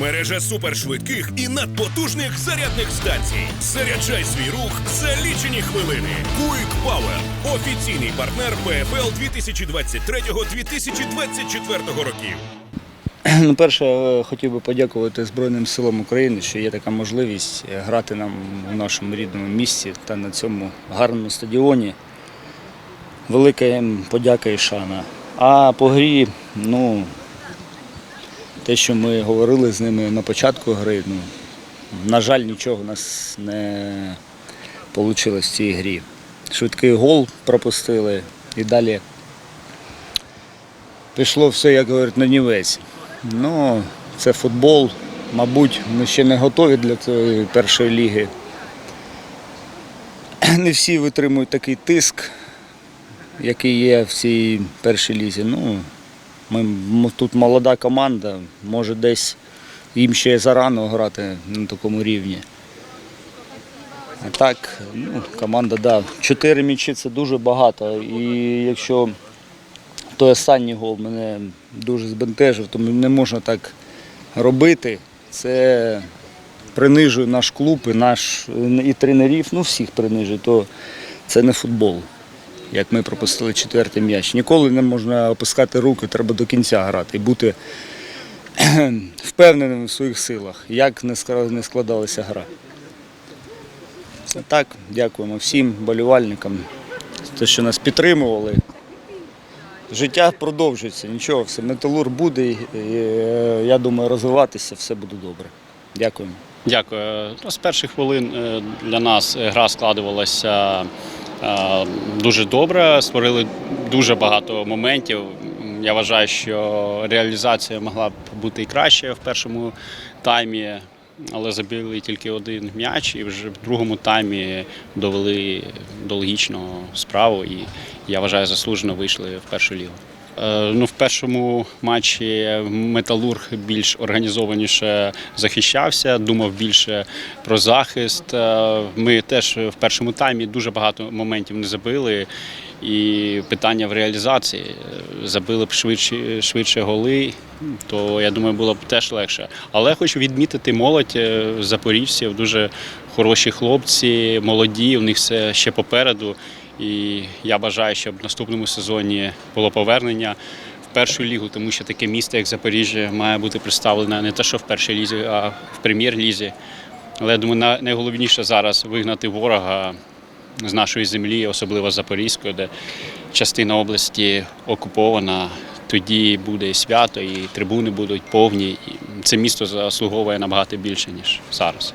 Мережа супершвидких і надпотужних зарядних станцій. Заряджай свій рух за лічені хвилини. Quick Power – офіційний партнер ПФЛ 2023-2024 років. Ну, перше, е, хотів би подякувати Збройним силам України, що є така можливість е, грати нам у нашому рідному місті та на цьому гарному стадіоні. Велика їм подяка і шана. А по грі, ну, те, що ми говорили з ними на початку гри, ну, на жаль, нічого у нас не вийшло в цій грі. Швидкий гол пропустили і далі пішло все, як говорять, на нівець. Ну, це футбол. Мабуть, ми ще не готові для цієї першої ліги. Не всі витримують такий тиск, який є в цій першій лізі. Ну, ми, тут молода команда, може десь їм ще зарано грати на такому рівні. А так, ну, команда, да, чотири м'ячі це дуже багато. І якщо той останній гол мене дуже збентежив, тому не можна так робити. Це принижує наш клуб і наш і тренерів, ну всіх принижує, то це не футбол. Як ми пропустили четвертий м'яч. Ніколи не можна опускати руки, треба до кінця грати і бути впевненим в своїх силах, як не складалася гра. Так, дякуємо всім болівальникам, те, що нас підтримували. Життя продовжується, нічого, все металур буде, і, е, я думаю, розвиватися, все буде добре. Дякуємо. Дякую. Ну, З перших хвилин е, для нас гра складувалася дуже добре. Створили дуже багато моментів. Я вважаю, що реалізація могла б бути і краще в першому таймі, але забили тільки один м'яч, і вже в другому таймі довели до логічного справу. І я вважаю, заслужено вийшли в першу лігу. Е, Ну, в першому матчі Металург більш організованіше захищався, думав більше про захист. Е, Ми теж в першому таймі дуже багато моментів не забили. І питання в реалізації. Забили б швидше, швидше голи, то я думаю, було б теж легше. Але хочу відмітити молодь е, запоріжців, дуже хороші хлопці, молоді, у них все ще попереду. І я бажаю, щоб в наступному сезоні було повернення в першу лігу, тому що таке місто, як Запоріжжя, має бути представлене не те, що в першій лізі, а в прем'єр-лізі. Але я думаю, найголовніше зараз вигнати ворога з нашої землі, особливо з Запорізької, де частина області окупована. Тоді буде свято, і трибуни будуть повні. Це місто заслуговує набагато більше, ніж зараз.